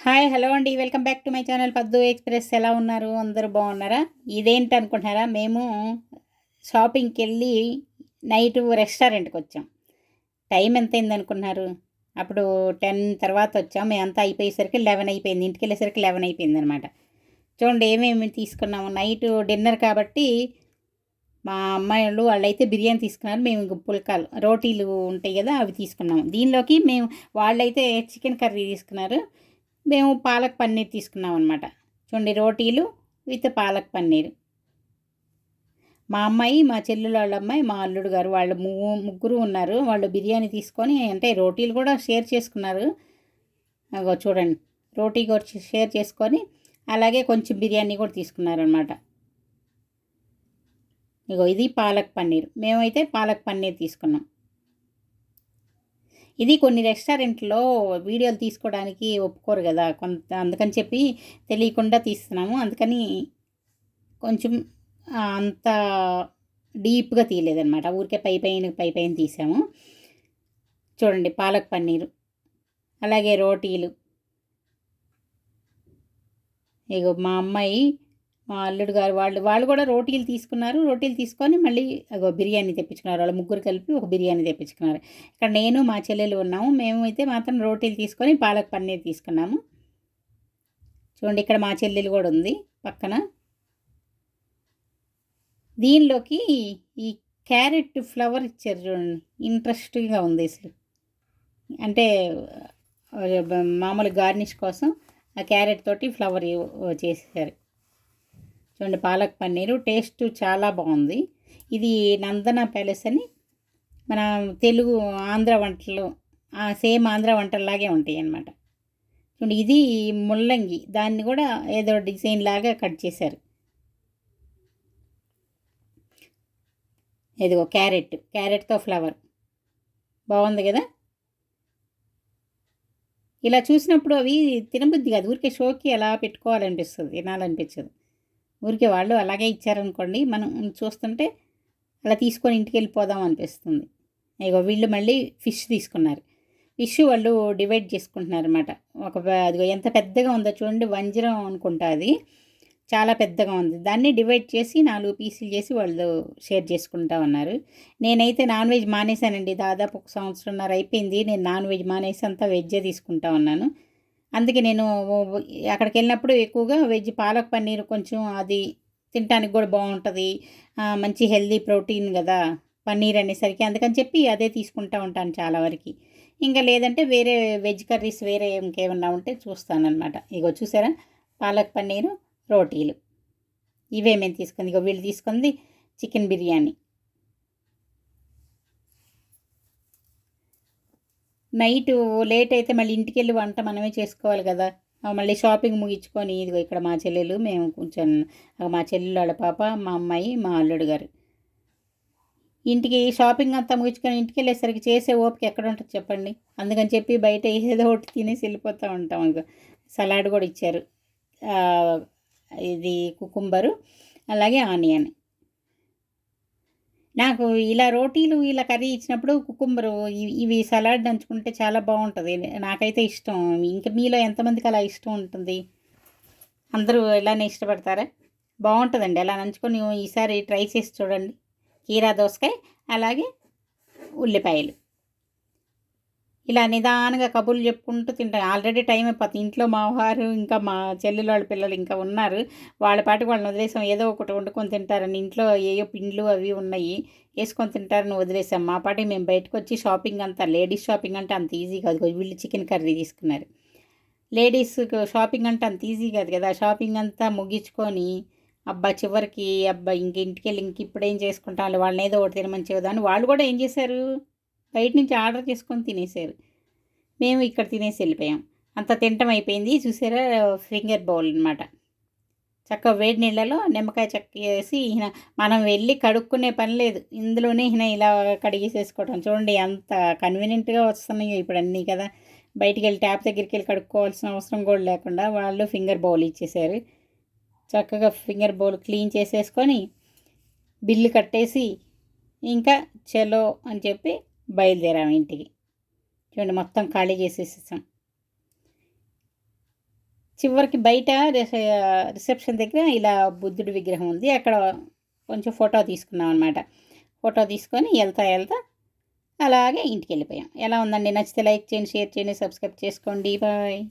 Hi hello అండి. Welcome back to my channel. Paddu express ఎలా ఉన్నారు? అందరూ బాగున్నారా? ఇదేంటి అనుకుంటున్నారా? మేము షాపింగ్కి వెళ్ళి నైట్ రెస్టారెంట్కి వచ్చాం. టైం ఎంత అయింది అనుకుంటున్నారు? అప్పుడు టెన్ తర్వాత వచ్చాం. మేమంతా అయిపోయేసరికి లెవెన్ అయిపోయింది. ఇంటికి వెళ్ళేసరికి లెవెన్ అయిపోయింది అనమాట చూడండి ఏమేమి తీసుకున్నాము. నైట్ డిన్నర్ కాబట్టి మా అమ్మాయిలు వాళ్ళైతే బిర్యానీ తీసుకున్నారు. మేము ఇంక పుల్కాలు రోటీలు ఉంటాయి కదా అవి తీసుకున్నాము. దీనిలోకి మేము వాళ్ళైతే చికెన్ కర్రీ తీసుకున్నారు. మేము పాలక్ పన్నీర్ తీసుకున్నాం అనమాట చూడండి రోటీలు విత్ పాలక్ పన్నీర్. మా అమ్మాయి మా చెల్లెలు వాళ్ళ అమ్మాయి మా అల్లుడు గారు వాళ్ళు ముగ్గురు ఉన్నారు. వాళ్ళు బిర్యానీ తీసుకొని అంటే రోటీలు కూడా షేర్ చేసుకున్నారు. అగో చూడండి రోటీ కూడా షేర్ చేసుకొని అలాగే కొంచెం బిర్యానీ కూడా తీసుకున్నారనమాట ఇగో ఇది పాలక్ పన్నీర్. మేమైతే పాలక్ పన్నీర్ తీసుకున్నాం. ఇది కొన్ని రెస్టారెంట్లో వీడియోలు తీసుకోవడానికి ఒప్పుకోరు కదా. కొంత అందుకని చెప్పి తెలియకుండా తీస్తున్నాము. అందుకని కొంచెం అంత డీప్గా తీయలేదన్నమాట. ఊరికే పై పైన పై పైన తీసాము. చూడండి పాలక్ పన్నీరు అలాగే రోటీలు. ఇగో మా అమ్మాయి మా అల్లుడు గారు వాళ్ళు వాళ్ళు కూడా రోటీలు తీసుకున్నారు. రోటీలు తీసుకొని మళ్ళీ బిర్యానీ తెప్పించుకున్నారు. వాళ్ళు ముగ్గురు కలిపి ఒక బిర్యానీ తెప్పించుకున్నారు. ఇక్కడ నేను మా చెల్లెలు ఉన్నాము. మేము అయితే మాత్రం రోటీలు తీసుకొని పాలక్ పన్నీర్ తీసుకున్నాము. చూడండి ఇక్కడ మా చెల్లెలు కూడా ఉంది పక్కన. దీనిలోకి ఈ క్యారెట్ ఫ్లవర్ ఇచ్చారు చూడండి. ఇంట్రెస్టింగ్గా ఉంది అసలు. అంటే మామూలు గార్నిష్ కోసం ఆ క్యారెట్ తోటి ఫ్లవర్ చేసేసారు చూడండి పాలక్ పన్నీరు టేస్ట్ చాలా బాగుంది. ఇది నందన ప్యాలెస్ అని మన తెలుగు ఆంధ్ర వంటలు సేమ్ ఆంధ్ర వంటల్లాగే ఉంటాయి అన్నమాట చూడండి ఇది ముల్లంగి దాన్ని కూడా ఏదో డిజైన్ లాగా కట్ చేశారు. ఇదిగో క్యారెట్ క్యారెట్తో ఫ్లవర్. బాగుంది కదా? ఇలా చూసినప్పుడు అవి తినబుద్ధి కాదు. ఊరికే షోకి అలా పెట్టుకోవాలనిపిస్తుంది తినాలనిపించదు. ఊరికే వాళ్ళు అలాగే ఇచ్చారనుకోండి మనం చూస్తుంటే అలా తీసుకొని ఇంటికి వెళ్ళిపోదాం అనిపిస్తుంది. ఇగో వీళ్ళు మళ్ళీ ఫిష్ తీసుకున్నారు. ఫిష్ వాళ్ళు డివైడ్ చేసుకుంటున్నారు అనమాట ఒక అదిగో ఎంత పెద్దగా ఉందో చూడండి వంజరం అనుకుంటా అది. చాలా పెద్దగా ఉంది. దాన్ని డివైడ్ చేసి నాలుగు పీసులు చేసి వాళ్ళు షేర్ చేసుకుంటా ఉన్నారు. నేనైతే నాన్ వెజ్ మానేశానండి. దాదాపు ఒక సంవత్సరంన్నర అయిపోయింది. నేను నాన్ వెజ్ మానేసి అంతా వెజ్జే తీసుకుంటా ఉన్నాను. అందుకే నేను అక్కడికి వెళ్ళినప్పుడు ఎక్కువగా వెజ్ పాలక్ పన్నీర్ కొంచెం అది తినడానికి కూడా బాగుంటుంది. మంచి హెల్దీ ప్రోటీన్ కదా పన్నీర్ అనేసరికి. అందుకని చెప్పి అదే తీసుకుంటా ఉంటాను చాలా వరకు. ఇంకా లేదంటే వేరే వెజ్ కర్రీస్ వేరే ఇంకేమన్నా ఉంటే చూస్తానన్నమాట. ఇగో చూసారా? పాలక్ పన్నీరు రోటీలు. ఇవే మేము తీసుకుంది. ఇగో వీళ్ళు తీసుకుంది చికెన్ బిర్యానీ. నైట్ లేట్ అయితే మళ్ళీ ఇంటికి వెళ్ళి వంట మనమే చేసుకోవాలి కదా. మళ్ళీ షాపింగ్ ముగించుకొని ఇదిగో ఇక్కడ మా చెల్లెలు మేము కొంచెం మా చెల్లెలు వాళ్ళ పాప మా అమ్మాయి మా అల్లుడు గారు. ఇంటికి షాపింగ్ అంతా ముగించుకొని ఇంటికి వెళ్ళేసరికి చేసే ఓపిక ఎక్కడ ఉంటుంది చెప్పండి? అందుకని చెప్పి బయట ఏదో ఒకటి తినేసి వెళ్ళిపోతూ ఉంటాం ఇక సలాడ్ కూడా ఇచ్చారు. ఇది కుకుంబరు అలాగే ఆనియన్. నాకు ఇలా రోటీలు ఇలా కర్రీ ఇచ్చినప్పుడు కుకుంబరు ఇవి ఇవి సలాడ్ నంచుకుంటే చాలా బాగుంటుంది. నాకైతే ఇష్టం. ఇంకా మీలో ఎంతమందికి అలా ఇష్టం ఉంటుంది? అందరూ ఇలానే ఇష్టపడతారా? బాగుంటుందండి. అలా నంచుకొని ఈసారి ట్రై చేసి చూడండి. కీరా దోసకాయ అలాగే ఉల్లిపాయలు. ఇలా నిదానంగా కబుర్లు చెప్పుకుంటూ తింటాం. ఆల్రెడీ టైం అయిపోతుంది. ఇంట్లో మా వారు ఇంకా మా చెల్లెలు వాళ్ళ పిల్లలు ఇంకా ఉన్నారు. వాళ్ళ పాటికి వాళ్ళని వదిలేసాం. ఏదో ఒకటి వండుకొని తింటారని. ఇంట్లో ఏయో పిండ్లు అవి ఉన్నాయి. వేసుకొని తింటారని వదిలేసాం. మా పాటికి మేము బయటకు వచ్చి షాపింగ్ అంతా లేడీస్ షాపింగ్ అంటే అంత ఈజీ కాదు. వీళ్ళు చికెన్ కర్రీ తీసుకున్నారు. లేడీస్ షాపింగ్ అంటే అంత ఈజీ కాదు కదా. షాపింగ్ అంతా ముగించుకొని అబ్బా చివరికి అబ్బా ఇంక ఇంటికి వెళ్ళి ఇంక ఇప్పుడు ఏం చేసుకుంటాం వాళ్ళని ఏదో ఒకటి తినమని చెబుదామని వాళ్ళు కూడా ఏం చేశారు? బయట నుంచి ఆర్డర్ చేసుకొని తినేసారు మేము ఇక్కడ తినేసి వెళ్ళిపోయాం. అంత తింటం అయిపోయింది. చూసారా? ఫింగర్ బౌల్ అనమాట చక్క వేడి నీళ్ళలో నిమ్మకాయ చెక్క వేసి ఈయన మనం వెళ్ళి కడుక్కునే పని లేదు. ఇందులోనే ఈయన ఇలా కడిగేసేసుకోవటం. చూడండి అంత కన్వీనియంట్గా వస్తున్నాయో ఇప్పుడు అన్నీ కదా. బయటికి వెళ్ళి ట్యాప్ దగ్గరికి వెళ్ళి కడుక్కోవాల్సిన అవసరం కూడా లేకుండా వాళ్ళు ఫింగర్ బౌల్ ఇచ్చేసారు చక్కగా ఫింగర్ బౌల్ క్లీన్ చేసేసుకొని బిల్లు కట్టేసి ఇంకా చలో అని చెప్పి బయలుదేరాము ఇంటికి. చూడండి మొత్తం ఖాళీ చేసేసేసాం. చివరికి బయట రిసె- రిసెప్షన్ దగ్గర ఇలా బుద్ధుడి విగ్రహం ఉంది. అక్కడ కొంచెం ఫోటో తీసుకున్నాం అనమాట ఫోటో తీసుకొని వెళ్తా వెళ్తా అలాగే ఇంటికి వెళ్ళిపోయాం. ఎలా ఉందండి? నచ్చితే లైక్ చేయండి షేర్ చేయండి సబ్స్క్రైబ్ చేసుకోండి. బాయ్.